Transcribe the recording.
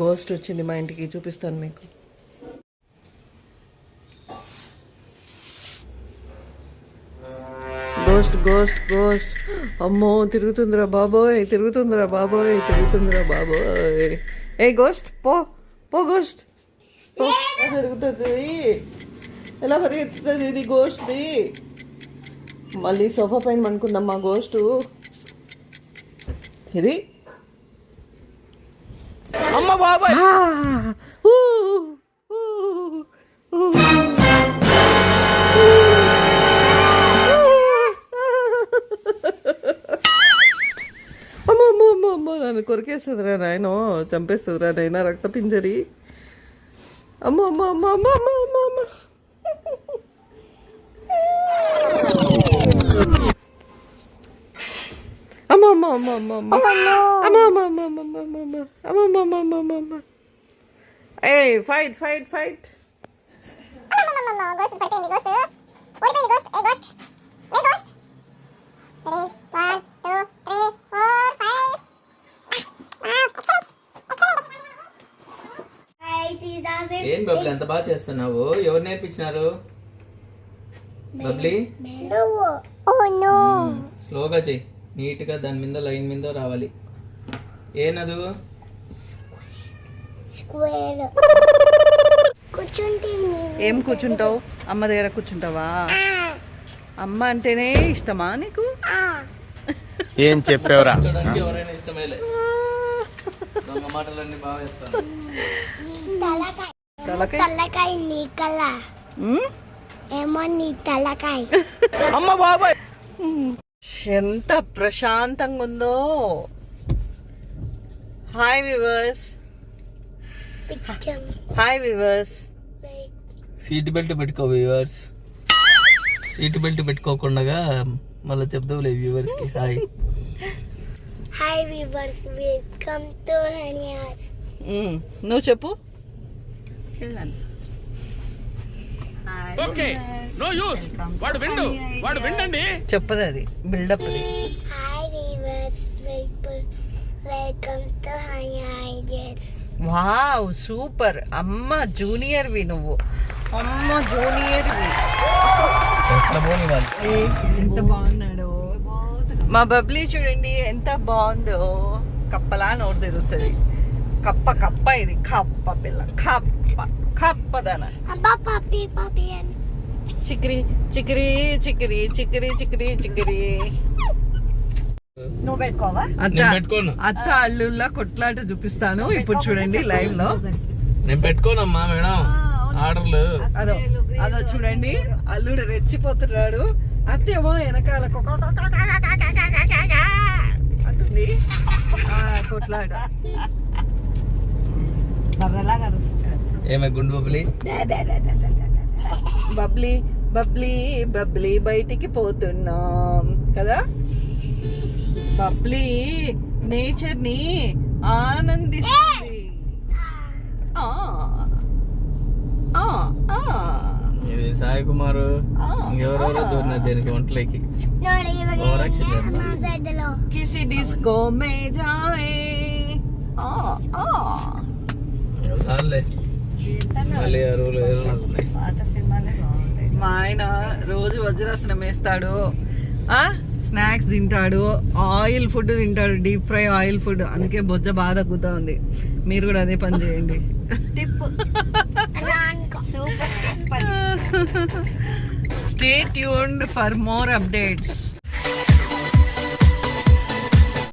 Ghost వచ్చింది మా ఇంటికి చూపిస్తాను మీకు. గోస్ట్ గోస్ట్ గోస్ట్ అమ్మో తిరుగుతుందిరా బాబోయ్ తిరుగుతుందిరా బాబోయ్ తిరుగుతుందిరా బాబోయ్. ఏ గోస్ట్ పో పో గోస్ట్ తిరుగుతుంది ఎలా పరిగెత్తుతుంది? ఇది గోస్ట్ది మళ్ళీ సోఫా పైన అనుకుందాం మా గోస్ట్ ఇది? అమ్మ బాబాయ్. అమ్మ నన్ను కొరికేస్తుందిరా నాయన చంపేస్తుందిరా నాయన రక్త పింజరి అమ్మ అమ్మ అమ్మ అమ్మ అమ్మ అమ్మ అమ్మ. అమ్మ అమ్మ అమ్మ అమ్మ అమ్మ అమ్మ అమ్మ అమ్మ అమ్మ అమ్మ అమ్మ అమ్మ అమ్మ అమ్మ అమ్మ అమ్మ అమ్మ అమ్మ ఏ ఫైట్ ఫైట్ ఫైట్ ఏ బబ్లీ ఎంత బాగా చేస్తున్నావు ఎవరు నేర్పించినారు బబ్లీ ఓ నో స్లోగా చెయ్యి నీట్గా దాని మీద లైన్ మీద రావాలి. ఏనదు? స్క్వేర్. కూర్చుంటే ఏం కూర్చుంటావు? అమ్మ దగ్గర కూర్చుంటావా? అమ్మ అంటేనే ఇష్టమా నీకు? ఏం చెప్పావురా? చూడడానికి ఎవరైనా ఇష్టమేలే. దొంగ మాటలన్నీ బాగా చెప్తాను. తలకాయ. తలకాయ? తలకాయ నీ కల ఉమ్? ఏమో నీ తలకాయ. అమ్మ బాబాయ్! ఎంత ప్రశాంతంగా ఉందో hi viewers hi viewers seat belt పెట్టుకో వ్యూవర్స్ సీట్ బెల్ట్ పెట్టుకోకుండా మళ్ళీ చెప్దావులే వ్యూవర్స్కి. Hi hi viewers welcome to Haniya's నువ్వు చెప్పు. ఓకే నో యూస్ వాడు విండు. వాడు విండండి. చెప్పదు అది. బిల్డప్ అది. వావ్ సూపర్ అమ్మ జూనియర్వి నువ్వు. అమ్మ పోని వాళ్ళు? ఎంత బాగున్నాడు. మా బబ్లీ చూడండి ఎంత బాగుందో. కప్పలా నోరు తెరుస్తుంది. కప్ప కప్ప ఇది. కప్ప పిల్ల. కప్ప. కప్పదన అబ్బా పప్పి పప్పి అని చిక్కిరి చిక్కిరి చిక్కిరి చిక్కిరి చిక్కిరి చిక్కిరి నువ్వు పెట్టుకోవా అత్త నేను పెట్టుకోను అత్త అల్లుల్లా కొట్లాట చూపిస్తాను ఇప్పుడు చూడండి లైవ్లో నేను పెట్టుకోనమ్మా మేడం ఆర్డర్లు అదో అదో చూడండి అల్లుడు రెచ్చిపోతున్నాడు అత్తేమో వెనకాల కొక- కొక- కొక- కొక- కొక- కొక- కొక అంటుంది ఆ, కొట్లాట బర్రెలాగా అరుస్తుంటాడు ఏమే గుండు బబ్లీ? బబ్లీ బబ్లీ బబ్లీ బయటికి పోతున్నాం కదా? బబ్లీ నేచర్ని ఆనందిస్తుంది ఇది సాయి కుమారు? ఎవరెవరో దూరిన దీనికి ఒంట్లోకి? కిసి డిస్కో మే జాయే. ఆ ఆ. మా ఆయన రోజు వజ్రాసనం వేస్తాడు. స్నాక్స్ తింటాడు. ఆయిల్ ఫుడ్ తింటాడు. Deep fry oil food. అందుకే బొజ్జ బాగా తగ్గుతా ఉంది. మీరు కూడా అదే పని చేయండి. State Yoon for more updates